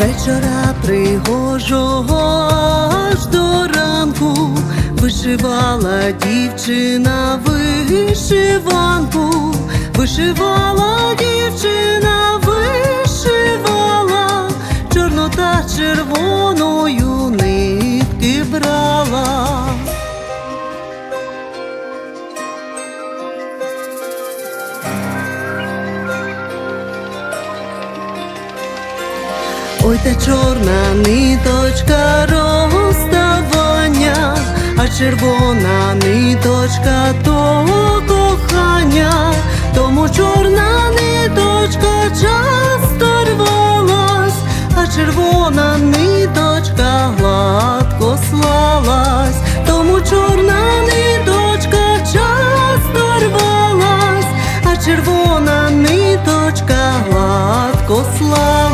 Вечора пригожого аж до ранку. Вишивала дівчина вишиванку, вишивала дівчина, вишивала, чорнота червоною нитки Ой, та чорна ниточка розставання, а червона ниточка то кохання, тому чорна ниточка часто рвалась, а червона ниточка гладко слалась, тому чорна ниточка часто рвалась, а червона ниточка гладко слалась.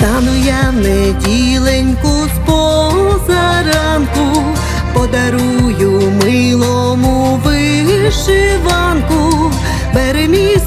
Стану я неділеньку з позаранку, подарую милому вишиванку, бери мій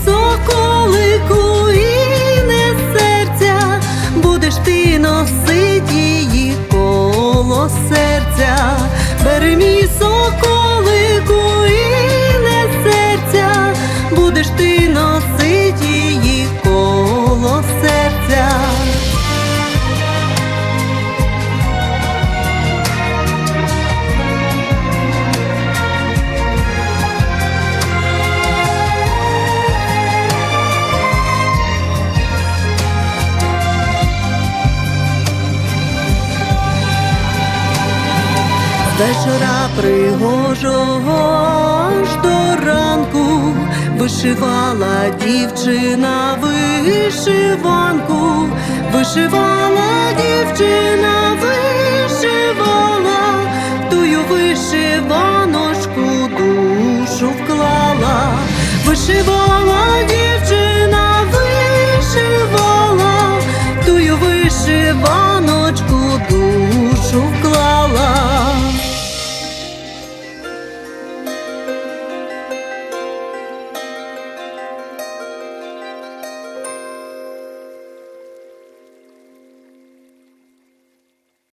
вечора пригожого аж до ранку. Вишивала дівчина вишиванку, вишивала дівчина, вишивала, тую вишиваночку душу вклала, вишивала